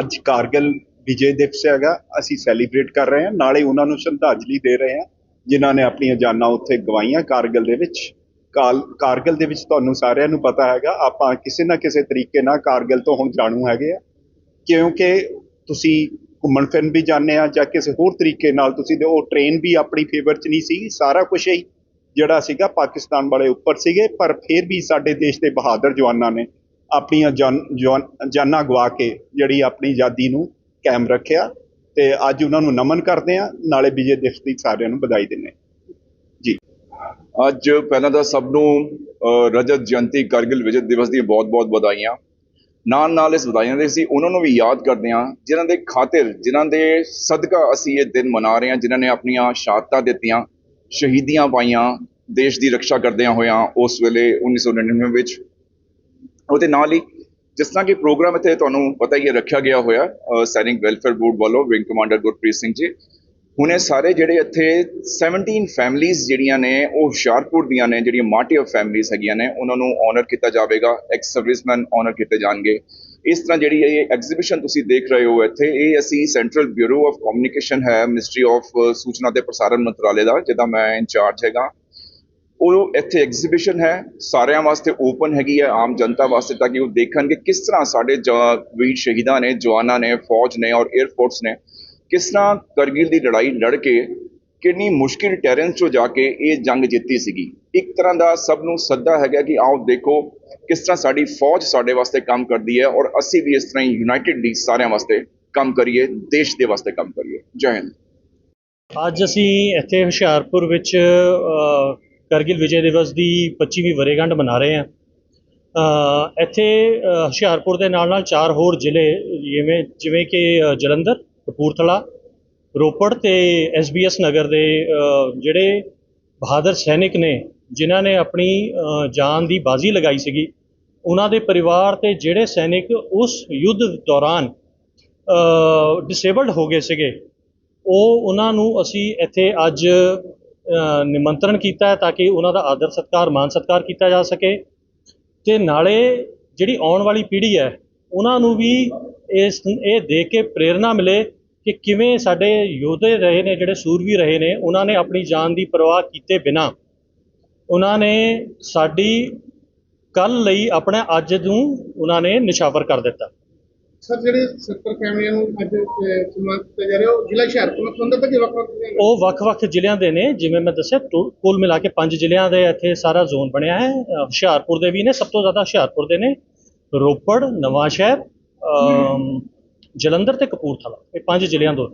ਅੱਜ ਕਾਰਗਿਲ ਵਿਜੇ ਦਿਵਸ ਹੈਗਾ, ਅਸੀਂ ਸੈਲੀਬ੍ਰੇਟ ਕਰ ਰਹੇ ਹਾਂ, ਨਾਲੇ ਉਹਨਾਂ ਨੂੰ ਸ਼ਰਧਾਂਜਲੀ ਦੇ ਰਹੇ ਹਾਂ, ਜਿਨ੍ਹਾਂ ਨੇ ਆਪਣੀਆਂ ਜਾਨਾਂ ਉੱਥੇ ਗਵਾਈਆਂ ਕਾਰਗਿਲ ਦੇ ਵਿੱਚ। ਕਾਲ, ਕਾਰਗਿਲ ਦੇ ਵਿੱਚ ਤੁਹਾਨੂੰ ਸਾਰਿਆਂ ਨੂੰ ਪਤਾ ਹੈਗਾ, ਆਪਾਂ ਕਿਸੇ ਨਾ ਕਿਸੇ ਤਰੀਕੇ ਨਾਲ ਕਾਰਗਿਲ ਤੋਂ ਹੁਣ ਜਾਣੂ ਹੈਗੇ ਆ। ਕਿਉਂਕਿ ਤੁਸੀਂ ਘੁੰਮਣ ਫਿਰਨ ਵੀ ਜਾਂਦੇ ਆ ਜਾਂ ਕਿਸੇ ਹੋਰ ਤਰੀਕੇ ਨਾਲ ਤੁਸੀਂ ਦੇ, ਉਹ ਟ੍ਰੇਨ ਵੀ ਆਪਣੀ ਫੇਵਰ 'ਚ ਨਹੀਂ ਸੀ, ਸਾਰਾ ਕੁਝ ਹੀ ਜਿਹੜਾ ਸੀਗਾ ਪਾਕਿਸਤਾਨ ਵਾਲੇ ਉੱਪਰ ਸੀਗੇ, ਪਰ ਫਿਰ ਵੀ ਸਾਡੇ ਦੇਸ਼ ਦੇ ਬਹਾਦਰ ਜਵਾਨਾਂ ਨੇ ਆਪਣੀਆਂ ਜਾਨ ਜਵਾਨ- ਜਾਨਾਂ ਗਵਾ ਕੇ ਜਿਹੜੀ ਆਪਣੀ ਆਜ਼ਾਦੀ ਨੂੰ ਕਾਇਮ ਰੱਖਿਆ ਤੇ ਅੱਜ ਉਹਨਾਂ ਨੂੰ ਨਮਨ ਕਰਦੇ ਆ ਨਾਲੇ ਵਿਜੇ ਦਿਵਸ ਦੀ ਸਾਰਿਆਂ ਨੂੰ ਵਧਾਈ ਦਿੰਦੇ ਜੀ। ਅੱਜ ਪਹਿਲਾਂ ਤਾਂ ਸਭ ਨੂੰ ਰਜਤ ਜਯੰਤੀ ਕਾਰਗਿਲ ਵਿਜੇ ਦਿਵਸ ਦੀਆਂ ਬਹੁਤ-ਬਹੁਤ ਵਧਾਈਆਂ। ਨਾਲ ਨਾਲ ਇਸ ਵਧਾਈਆਂ ਦੇ ਅਸੀਂ ਉਹਨਾਂ ਨੂੰ ਵੀ ਯਾਦ ਕਰਦੇ ਹਾਂ, ਜਿਨ੍ਹਾਂ ਦੇ ਖਾਤਰ, ਜਿਨ੍ਹਾਂ ਦੇ ਸਦਕਾ ਅਸੀਂ ਇਹ ਦਿਨ ਮਨਾ ਰਹੇ ਹਾਂ, ਜਿਨ੍ਹਾਂ ਨੇ ਆਪਣੀਆਂ ਸ਼ਹਾਦਤਾਂ ਦਿੱਤੀਆਂ, ਸ਼ਹੀਦੀਆਂ ਪਾਈਆਂ, ਦੇਸ਼ ਦੀ ਰੱਖਿਆ ਕਰਦਿਆਂ ਹੋਇਆਂ, ਉਸ ਵੇਲੇ 1999 ਵਿੱਚ ਉਹਦੇ ਨਾਲ ਹੀ ਜਿਸ ਤਰ੍ਹਾਂ ਕਿ ਪ੍ਰੋਗਰਾਮ ਇੱਥੇ ਤੁਹਾਨੂੰ ਪਤਾ ਹੀ ਹੈ, ਰੱਖਿਆ ਗਿਆ ਹੋਇਆ ਸੈਨਿਕ ਵੈਲਫੇਅਰ ਬੋਰਡ ਵੱਲੋਂ ਵਿੰਗ ਕਮਾਂਡਰ ਗੁਰਪ੍ਰੀਤ ਸਿੰਘ ਜੀ। ਹੁਣ ਇਹ ਸਾਰੇ ਜਿਹੜੇ ਇੱਥੇ 17 ਫੈਮਿਲੀਆਂ ਜਿਹੜੀਆਂ ਨੇ, ਉਹ ਹੁਸ਼ਿਆਰਪੁਰ ਦੀਆਂ ਨੇ, ਜਿਹੜੀਆਂ ਮਾਰਟੀਅਰ ਫੈਮਿਲੀਆਂ ਹੈਗੀਆਂ ਨੇ, ਉਹਨਾਂ ਨੂੰ ਆਨਰ ਕੀਤਾ ਜਾਵੇਗਾ ਐਕਸ ਸਰਵਿਸਮੈਨ ਆਨਰ ਕੀਤੇ ਜਾਣਗੇ। ਇਸ ਤਰ੍ਹਾਂ ਜਿਹੜੀ ਇਹ ਐਗਜ਼ੀਬਿਸ਼ਨ ਤੁਸੀਂ ਦੇਖ ਰਹੇ ਹੋ ਇੱਥੇ, ਇਹ ਅਸੀਂ ਸੈਂਟਰਲ ਬਿਊਰੋ ਆਫ ਕਮਿਊਨੀਕੇਸ਼ਨ ਹੈ ਮਿਨਿਸਟਰੀ ਆਫ ਸੂਚਨਾ ਤੇ ਪ੍ਰਸਾਰਣ ਮੰਤਰਾਲੇ ਦਾ, ਜਿਹਦਾ ਮੈਂ ਇੰਚਾਰਜ ਹੈਗਾ। ਉਹ ਇੱਥੇ ਐਗਜ਼ੀਬਿਸ਼ਨ ਹੈ, ਸਾਰਿਆਂ ਵਾਸਤੇ ਓਪਨ ਹੈਗੀ ਹੈ, ਆਮ ਜਨਤਾ ਵਾਸਤੇ, ਤਾਂ ਕਿ ਉਹ ਦੇਖਣ ਕਿ ਕਿਸ ਤਰ੍ਹਾਂ ਸਾਡੇ ਜ- ਵੀਰ ਸ਼ਹੀਦਾਂ ਨੇ, ਜਵਾਨਾਂ ਨੇ, ਫੌਜ ਨੇ ਔਰ 에ਅਰ ਫੋਰਸ ਨੇ ਕਿਸ ਤਰ੍ਹਾਂ ਕਰਗਿਲ ਦੀ ਲੜਾਈ ਲੜ ਕੇ ਕਿੰਨੀ ਮੁਸ਼ਕਿਲ ਟੈਰੇਨ 'ਚੋਂ ਜਾ ਕੇ ਇਹ ਜੰਗ ਜਿੱਤੀ ਸੀਗੀ। ਇੱਕ ਤਰ੍ਹਾਂ ਦਾ ਸਭ ਨੂੰ ਸੱਦਾ ਹੈਗਾ ਕਿ ਆਓ ਦੇਖੋ ਕਿਸ ਤਰ੍ਹਾਂ ਸਾਡੀ ਫੌਜ ਸਾਡੇ ਵਾਸਤੇ ਕੰਮ ਕਰਦੀ ਹੈ ਔਰ ਅਸੀਂ ਵੀ ਇਸ ਤਰ੍ਹਾਂ ਹੀ ਯੂਨਾਈਟਿਡਲੀ ਸਾਰਿਆਂ ਵਾਸਤੇ ਕੰਮ ਕਰੀਏ, ਦੇਸ਼ ਦੇ ਵਾਸਤੇ ਕੰਮ ਕਰੀਏ। ਜੈ ਹਿੰਦ। ਅੱਜ ਅਸੀਂ ਇੱਥੇ ਹੁਸ਼ਿਆਰਪੁਰ ਵਿੱਚ ਕਰਗਿਲ ਵਿਜੇ ਦਿਵਸ ਦੀ 25ਵੀਂ ਵਰੇਗੰਢ ਮਨਾ ਰਹੇ ਹਾਂ। ਇੱਥੇ ਹੁਸ਼ਿਆਰਪੁਰ ਦੇ ਨਾਲ ਨਾਲ ਚਾਰ ਹੋਰ ਜ਼ਿਲ੍ਹੇ, ਜਿਵੇਂ ਜਿਵੇਂ ਕਿ ਜਲੰਧਰ, ਕਪੂਰਥਲਾ, ਰੋਪੜ ਤੇ ਐਸਬੀਐਸ ਨਗਰ ਦੇ ਜਿਹੜੇ ਬਹਾਦਰ ਸੈਨਿਕ ਨੇ, ਜਿਨ੍ਹਾਂ ਨੇ ਆਪਣੀ ਜਾਨ ਦੀ ਬਾਜ਼ੀ ਲਗਾਈ ਸੀਗੀ, ਉਹਨਾਂ ਦੇ ਪਰਿਵਾਰ ਤੇ ਜਿਹੜੇ ਸੈਨਿਕ ਉਸ ਯੁੱਧ ਦੌਰਾਨ ਡਿਸੇਬਲਡ ਹੋ ਗਏ ਸੀਗੇ, ਉਹ ਉਹਨਾਂ ਨੂੰ ਅਸੀਂ ਇੱਥੇ ਅੱਜ ਨਿਮੰਤਰਣ ਕੀਤਾ ਹੈ ਤਾਂ ਕਿ ਉਹਨਾਂ ਦਾ ਆਦਰ ਸਤਕਾਰ, ਮਾਨ ਸਤਕਾਰ ਕੀਤਾ ਜਾ ਸਕੇ। ਤੇ ਨਾਲੇ ਜਿਹੜੀ ਆਉਣ ਵਾਲੀ ਪੀੜ੍ਹੀ ਹੈ, ਉਹਨਾਂ ਨੂੰ ਵੀ ਇਸ, ਇਹ ਦੇਖ ਕੇ ਪ੍ਰੇਰਣਾ ਮਿਲੇ ਕਿ ਕਿਵੇਂ ਸਾਡੇ ਯੋਧੇ ਰਹੇ ਨੇ, ਜਿਹੜੇ ਸੂਰਵੀ ਰਹੇ ਨੇ, ਉਹਨਾਂ ਨੇ ਆਪਣੀ ਜਾਨ ਦੀ ਪਰਵਾਹ ਕੀਤੇ ਬਿਨਾ, ਉਹਨਾਂ ਨੇ ਸਾਡੀ ਕੱਲ ਲਈ ਆਪਣੇ ਅੱਜ ਨੂੰ ਉਹਨਾਂ ਨੇ ਨਿਸ਼ਾਵਰ ਕਰ ਦਿੱਤਾ। ਸਰ ਜਿਹੜੇ 70 ਫੈਮਲੀਆਂ ਨੂੰ ਅੱਜ ਸਨਮਾਨਿਤ ਕੀਤਾ ਜਾ ਰਿਹਾ ਉਹ ਜ਼ਿਲ੍ਹਾ ਹੁਸ਼ਿਆਰਪੁਰ ਨਾਲ ਸੰਬੰਧਿਤ ਹੈ ਕਿ ਵੱਖ ਵੱਖ ਜ਼ਿਲ੍ਹਿਆਂ ਨਾਲ? ਉਹ ਵੱਖ-ਵੱਖ ਜ਼ਿਲ੍ਹਿਆਂ ਦੇ ਨੇ ਜਿਵੇਂ ਮੈਂ ਦੱਸਿਆ ਟੋ- ਕੁੱਲ ਮਿਲਾ ਕੇ ਪੰਜ ਜ਼ਿਲ੍ਹਿਆਂ ਦੇ ਇੱਥੇ ਸਾਰਾ ਜ਼ੋਨ ਬਣਿਆ ਹੈ ਅ, ਹੁਸ਼ਿਆਰਪੁਰ ਦੇ ਵੀ ਨੇ ਸਭ ਤੋਂ ਜ਼ਿਆਦਾ ਹੁਸ਼ਿਆਰਪੁਰ ਦੇ ਨੇ ਰੋਪੜ ਨਵਾਂਸ਼ਹਿਰ ਅਮ, ਜਲੰਧਰ ਤੇ ਕਪੂਰਥਲਾ ਇਹ ਪੰਜ ਜ਼ਿਲ੍ਹਿਆਂ ਤੋਂ